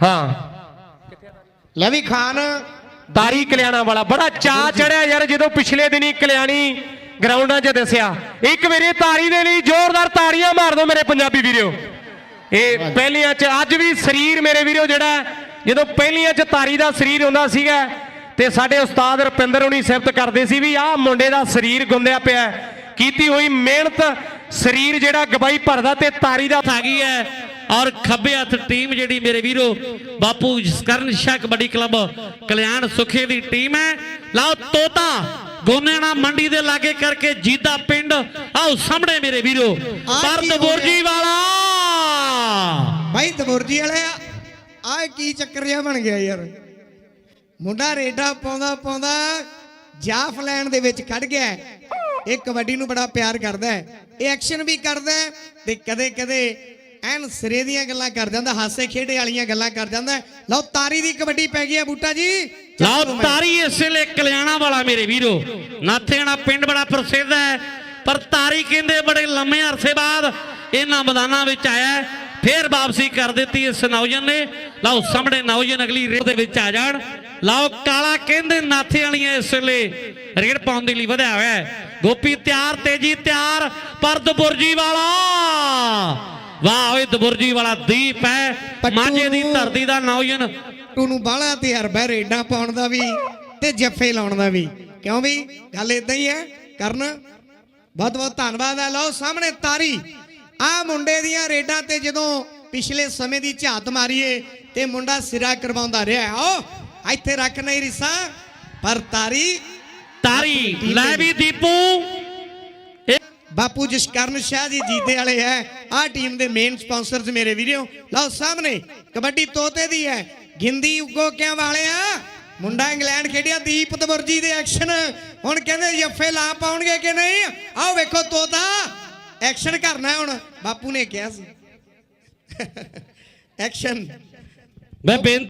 ਹਾਂ। ਲੈ ਵੀ ਖਾਨ ਦਾਰੀ ਕਲਿਆਣਾ ਵਾਲਾ ਬੜਾ ਚਾਅ ਚੜਿਆ ਯਾਰ ਜਦੋਂ ਪਿਛਲੇ ਦਿਨੀ ਕਲਿਆਣੀ ਗਰਾਊਂਡਾਂ 'ਚ ਦੱਸਿਆ। ਇੱਕ ਮੇਰੇ ਤਾਰੀ ਦੇ ਲਈ ਜ਼ੋਰਦਾਰ ਤਾੜੀਆਂ ਮਾਰ ਦਿਓ ਮੇਰੇ ਪੰਜਾਬੀ ਵੀਰੋ। ਇਹ ਪਹਿਲੀਆਂ 'ਚ ਅੱਜ ਵੀ ਸਰੀਰ ਮੇਰੇ ਵੀਰੋ ਜਿਹੜਾ ਜਦੋਂ ਪਹਿਲੀਆਂ 'ਚ ਤਾਰੀ ਦਾ ਸਰੀਰ ਹੁੰਦਾ ਸੀਗਾ ਤੇ ਸਾਡੇ ਉਸਤਾਦ ਰੁਪਿੰਦਰ ਹੁਣੀ ਸਿਫਤ ਕਰਦੇ ਸੀ ਵੀ ਆਹ ਮੁੰਡੇ ਦਾ ਸਰੀਰ ਗੁੰਦਿਆ ਪਿਆ। ਕੀਤੀ ਹੋਈ ਮਿਹਨਤ ਸਰੀਰ ਜਿਹੜਾ ਗਵਾਈ ਭਰਦਾ ਤੇ ਤਾਰੀ ਦਾ ਆ ਗਈ ਹੈ ਔਰ ਖੱਬੇ ਹੱਥ ਟੀਮ ਜਿਹੜੀ ਮੇਰੇ ਵੀਰੋ ਬਾਪੂ ਕਰਨ ਸ਼ਾਹ ਕਬੱਡੀ ਕਲੱਬ ਕਲਿਆਣ ਸੁਖੇ ਦੀ ਟੀਮ ਹੈ। ਲਓ ਤੋਤਾ ਗੋਨੇਣਾ ਮੰਡੀ ਦੇ ਲਾਗੇ ਕਰਕੇ ਜੀਦਾ ਪਿੰਡ ਆਓ ਸਾਹਮਣੇ ਮੇਰੇ ਵੀਰੋ ਕੀ ਪਰਦ ਹੋ ਬੁਰਜੀ ਵਾਲਾ। ਭਾਈ ਦਬੁਰਜੀ ਵਾਲਿਆ ਆ ਕੀ ਚੱਕਰ ਜਿਹਾ ਬਣ ਗਿਆ ਯਾਰ? ਮੁੰਡਾ ਰੇਡਾ ਪਾਉਂਦਾ ਪਾਉਂਦਾ ਜਾਫ ਲੈਣ ਦੇ ਵਿੱਚ ਖੜ ਗਿਆ। ਇਹ ਕਬੱਡੀ ਨੂੰ ਬੜਾ ਪਿਆਰ ਕਰਦਾ ਹੈ ਇਹ ਐਕਸ਼ਨ ਵੀ ਕਰਦਾ ਹੈ ਤੇ ਕਦੇ ਕਦੇ ਐਨ ਸਿਰੇ ਦੀਆਂ ਗੱਲਾਂ ਕਰ ਜਾਂਦਾ ਹਾਸੇ ਖੇਡੇ ਵਾਲੀਆਂ ਗੱਲਾਂ ਕਰ ਜਾਂਦਾ। ਲਓ ਤਾਰੀ ਦੀ ਕਬੱਡੀ ਪੈ ਗਈ ਹੈ ਬੂਟਾ ਜੀ ਲਓ। ਤਾਰੀ ਇਸ ਵੇਲੇ ਕਲਿਆਣਾ ਵਾਲਾ ਮੇਰੇ ਵੀਰੋ ਨਾਥੇਣਾ ਪਿੰਡ ਬੜਾ ਪ੍ਰਸਿੱਧ ਹੈ ਪਰ ਤਾਰੀ ਕਹਿੰਦੇ ਬੜੇ ਲੰਮੇ ਅਰਸੇ ਬਾਅਦ ਇਹਨਾਂ ਮੈਦਾਨਾਂ ਵਿੱਚ ਆਇਆ। ਫੇਰ ਵਾਪਸੀ ਕਰ ਦਿੱਤੀ ਇਸ ਨੌਜਵਾਨ ਨੇ ਲਓ ਸਾਹਮਣੇ ਨੌਜਵਾਨ ਅਗਲੀ ਰੇਡ ਦੇ ਵਿੱਚ ਆ ਜਾਣ ਲਓ ਕਾਲਾ ਕਹਿੰਦੇ ਨਾਥੇ ਵਾਲੀਆਂ ਇਸ ਵੇਲੇ ਰੇਡ ਪਾਉਣ ਦੇ ਲਈ ਵਧਿਆ ਹੋਇਆ ਹੈ। ਗੋਪੀ ਤਿਆਰ ਤੇਜੀ ਤਿਆਰ ਪਰ ਦਬੁਰਜੀ ਵਾਲਾ। ਵਾਹ ਓਏ ਦਬੁਰਜੀ ਵਾਲਾ ਦੀਪ ਹੈ। ਮਾਝੇ ਦੀ ਧਰਤੀ ਦਾ ਨੌਜਵਾਨ ਟੂ ਨੂੰ ਬਾਹਲਾ ਤੇ ਹਰਬਾ ਰੇਡਾਂ ਪਾਉਣ ਦਾ ਵੀ ਤੇ ਜੱਫੇ ਲਾਉਣ ਦਾ ਵੀ। ਕਿਉਂ ਵੀ? ਗੱਲ ਇਦਾਂ ਹੀ ਹੈ। ਕਰਨ ਬਹੁਤ ਬਹੁਤ ਧੰਨਵਾਦ ਹੈ। ਲਓ ਸਾਹਮਣੇ ਤਾਰੀ। ਆ ਮੁੰਡੇ ਦੀਆਂ ਰੇਡਾਂ ਤੇ ਜਦੋਂ ਪਿਛਲੇ ਸਮੇਂ ਦੀ ਝਾਤ ਮਾਰੀਏ ਤੇ ਮੁੰਡਾ ਸਿਰਾ ਕਰਵਾਉਂਦਾ ਰਿਹਾ ਆਓ ਇੱਥੇ ਰੱਖ ਨਹੀਂ ਰਿਸਾ ਪਰ ਤਾਰੀ ਤਾਰੀ ਲੈ ਵੀ ਦੀਪੂ ਬਾਪੂ ਜਸਕਰਨ ਸ਼ਾਹ ਜੀ ਜੀਤੇ ਵਾਲੇ ਹੈ ਆਹ ਟੀਮ ਦੇ ਮੇਨ ਸਪਾਂਸਰਸ ਮੇਰੇ ਵੀਰੋ ਲਓ ਸਾਹਮਣੇ ਕਬੱਡੀ ਤੋਤੇ ਦੀ ਹੈ ਗਿੰਦੀ ਉਗੋ ਕਿਆਂ ਵਾਲਿਆ ਮੁੰਡਾ ਇੰਗਲੈਂਡ ਖੇਡਿਆ ਦੀਪ ਤਵਰਜੀ ਦੇ ਐਕਸ਼ਨ ਹੁਣ ਕਹਿੰਦੇ ਜੱਫੇ ਲਾ ਪਾਉਣਗੇ ਕਿ ਨਹੀਂ ਆਓ ਵੇਖੋ ਤੋਤਾ ਐਕਸ਼ਨ ਕਰਨਾ ਹੁਣ ਬਾਪੂ ਨੇ ਕਿਹਾ ਸੀ ਐਕਸ਼ਨ ਮੈਂ ਬੇਨਤੀ